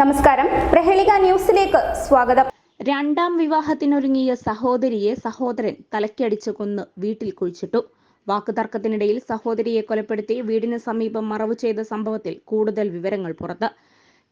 നമസ്കാരം. പ്രഹേളിക ന്യൂസിലേക്ക് സ്വാഗതം. രണ്ടാം വിവാഹത്തിനൊരുങ്ങിയ സഹോദരിയെ സഹോദരൻ തലക്കടിച്ച് കൊന്ന് വീട്ടിൽ കുഴിച്ചിട്ടു. വാക്കുതർക്കത്തിനിടയിൽ സഹോദരിയെ കൊലപ്പെടുത്തി വീടിന് സമീപം മറവു ചെയ്ത സംഭവത്തിൽ കൂടുതൽ വിവരങ്ങൾ പുറത്ത്.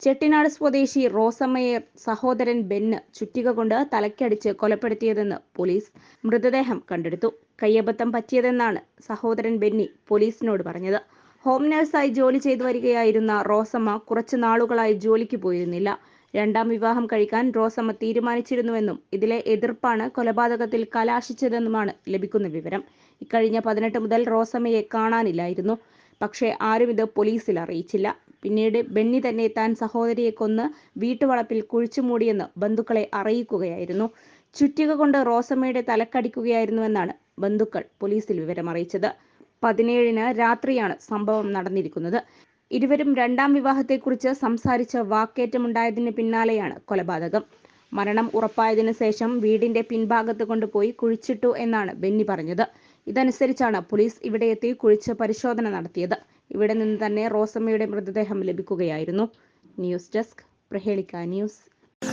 ചെട്ടിനാട് സ്വദേശി റോസമ്മയെ സഹോദരൻ ബെന്ന് ചുറ്റിക കൊണ്ട് തലക്കടിച്ച് കൊലപ്പെടുത്തിയതെന്ന് പോലീസ് മൃതദേഹം കണ്ടെടുത്തു. കയ്യബദ്ധം പറ്റിയതെന്നാണ് സഹോദരൻ ബെന്നി പോലീസിനോട് പറഞ്ഞത്. ഹോം നഴ്സായി ജോലി ചെയ്തു വരികയായിരുന്ന റോസമ്മ കുറച്ചു നാളുകളായി ജോലിക്ക് പോയിരുന്നില്ല. രണ്ടാം വിവാഹം കഴിക്കാൻ റോസമ്മ തീരുമാനിച്ചിരുന്നുവെന്നും ഇതിലെ എതിർപ്പാണ് കൊലപാതകത്തിൽ കലാശിച്ചതെന്നുമാണ് ലഭിക്കുന്ന വിവരം. ഇക്കഴിഞ്ഞ പതിനെട്ട് മുതൽ റോസമ്മയെ കാണാനില്ലായിരുന്നു. പക്ഷേ ആരും ഇത് പോലീസിൽ അറിയിച്ചില്ല. പിന്നീട് ബെന്നി തന്നെ താൻ സഹോദരിയെ കൊന്ന് വീട്ടുവളപ്പിൽ കുഴിച്ചുമൂടിയെന്ന് ബന്ധുക്കളെ അറിയിക്കുകയായിരുന്നു. ചുറ്റിക കൊണ്ട് റോസമ്മയുടെ തലക്കടിക്കുകയായിരുന്നുവെന്നാണ് ബന്ധുക്കൾ പോലീസിൽ വിവരം അറിയിച്ചത് പതിനേഴിന് രാത്രിയാണ് സംഭവം നടന്നിരിക്കുന്നത്. ഇരുവരും രണ്ടാം വിവാഹത്തെക്കുറിച്ച് സംസാരിച്ച വാക്കേറ്റമുണ്ടായതിന് പിന്നാലെയാണ് കൊലപാതകം. മരണം ഉറപ്പായതിനു ശേഷം വീടിന്റെ പിൻഭാഗത്ത് കൊണ്ടുപോയി കുഴിച്ചിട്ടു എന്നാണ് ബെന്നി പറഞ്ഞത്. ഇതനുസരിച്ചാണ് പോലീസ് ഇവിടെ എത്തി കുഴിച്ച് പരിശോധന നടത്തിയത്. ഇവിടെ നിന്ന് തന്നെ റോസമ്മയുടെ മൃതദേഹം ലഭിക്കുകയായിരുന്നു. News desk Prahelika news